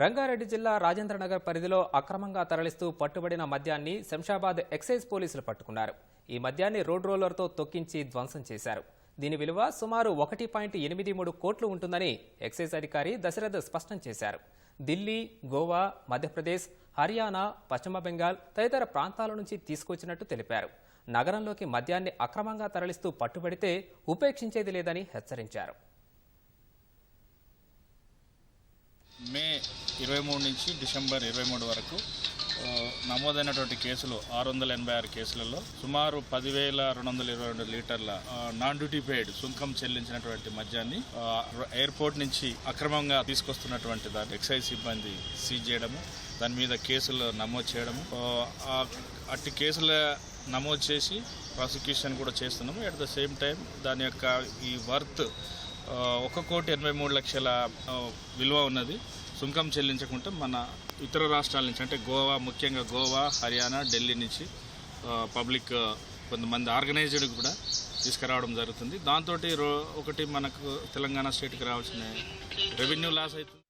రంగారెడ్డి జిల్లా రాజేంద్రనగర్ పరిధిలో అక్రమంగా తరలిస్తూ పట్టుబడిన మద్యాన్ని శంషాబాద్ ఎక్సైజ్ పోలీసులు పట్టుకున్నారు. ఈ మద్యాన్ని రోడ్ రోలర్తో తొక్కించి ధ్వంసం చేశారు. దీని విలువ సుమారు ఒకటి పాయింట్ ఎనిమిది మూడు కోట్లు ఉంటుందని ఎక్సైజ్ అధికారి దశరథ్ స్పష్టం చేశారు. ఢిల్లీ గోవా మధ్యప్రదేశ్ హర్యానా పశ్చిమ బెంగాల్ తదితర ప్రాంతాల నుంచి తీసుకొచ్చినట్టు తెలిపారు. నగరంలోకి మద్యాన్ని అక్రమంగా తరలిస్తూ పట్టుబడితే ఉపేక్షించేది లేదని హెచ్చరించారు. ఇరవై మూడు నుంచి డిసెంబర్ ఇరవై మూడు వరకు నమోదైనటువంటి కేసులు ఆరు వందల ఎనభై ఆరు కేసులలో సుమారు పదివేల రెండు వందల ఇరవై రెండు లీటర్ల నాన్ డ్యూటీ పెయిడ్ సుంకం చెల్లించినటువంటి మద్యాన్ని ఎయిర్పోర్ట్ నుంచి అక్రమంగా తీసుకొస్తున్నటువంటి దాన్ని ఎక్సైజ్ సిబ్బంది సీజ్ చేయడము దాని మీద కేసులు నమోదు చేయడము అట్టి కేసుల నమోదు చేసి ప్రాసిక్యూషన్ కూడా చేస్తున్నాము. అట్ ద సేమ్ టైం దాని యొక్క ఈ వర్త్ ఒక కోటి ఎనభై మూడు లక్షల విలువ ఉన్నది. సుంకం చెల్లించకుండా మన ఇతర రాష్ట్రాల నుంచి అంటే గోవా ముఖ్యంగా గోవా హర్యానా ఢిల్లీ నుంచి పబ్లిక్ కొంతమంది ఆర్గనైజ్డ్ కూడా తీసుకురావడం జరుగుతుంది. దాంతో ఒకటి మనకు తెలంగాణ స్టేట్కి రావాల్సిన రెవెన్యూ లాస్ అవుతుంది